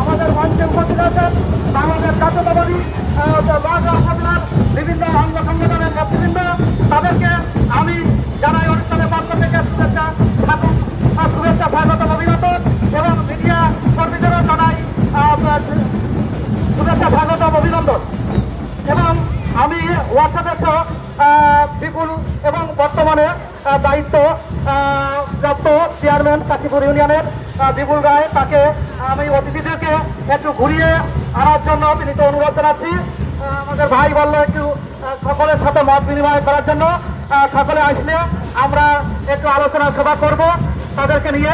আমাদের মঞ্চে উপস্থিত আছেন বাংলাদেশ জাতীয়তাবাদী আপনার বিভিন্ন অঙ্গ সংগঠনের তাদেরকে আমি জানাই অনুষ্ঠানের পক্ষ থেকে শুভেচ্ছা শুভেচ্ছা, স্বাগত, অভিনন্দন। এবং মিডিয়া কর্মীদেরও জানাই শুভেচ্ছা, স্বাগত, অভিনন্দন। এবং আমি ওয়ার্সাদেশ বিপুল এবং বর্তমানে দায়িত্ব প্রাপ্ত চেয়ারম্যান কাশীপুর ইউনিয়নের বিপুল রায় তাকে আমি অতিথিদেরকে একটু ঘুরিয়ে আনার জন্য তিনি তো অনুরোধ জানাচ্ছি। আমাদের ভাই বলল একটু সকলের সাথে মত বিনিময় করার জন্য। সকলে আসলে আমরা একটু আলোচনা সভা করব তাদেরকে নিয়ে।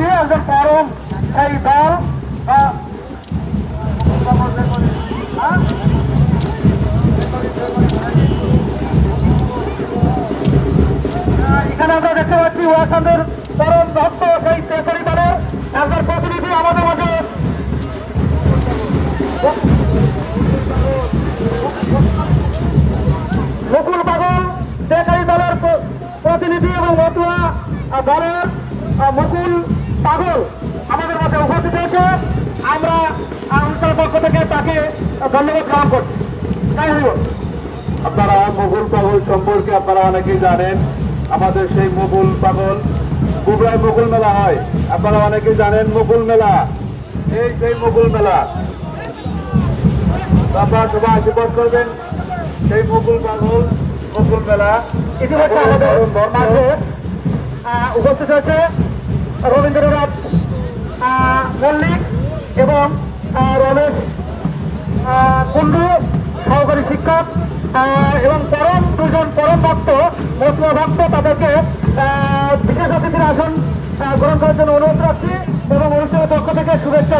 পাচ্ছি একজন পরম সেই দল হ্যাঁ? এখানে আমরা দেখতে পাচ্ছি ওয়াসানের পরম ভক্ত সেই তেসরি দলের একজন প্রতিনিধি আমাদের মাঝে মুকুল পাগল বেকারি দলের প্রতিনিধি এবং মতুয়া দলের মুকুল পাগল আমাদের মাঝে উপস্থিত হয়েছে। আমরা অনুষ্ঠানের পক্ষ থেকে তাকে ধন্যবাদ গ্রহণ করছি। তাই হইব আপনারা মুঘল পাগল সম্পর্কে আপনারা অনেকেই জানেন। আমাদের সেই মুঘল পাগল গুবরায় মুঘল মেলা হয়। আপনারা অনেকেই জানেন মুঘল মেলা। এই সেই মুঘল মেলা। আপনারা সবাই আশীর্বাদ করবেন। সেই মুঘল পাগল মুঘল মেলা। ইতিমধ্যে আমাদের উপস্থিত হয়েছে। রবীন্দ্রনাথ মল্লিক এবং রমেশ কুন্ডু সহকারী শিক্ষক এবং পরম, দুজন পরম ভক্ত মতুয়া ভক্ত তাদেরকে বিশেষ অতিথির আসন গ্রহণ করার জন্য অনুরোধ রাখছি এবং অনুষ্ঠানের পক্ষ থেকে শুভেচ্ছা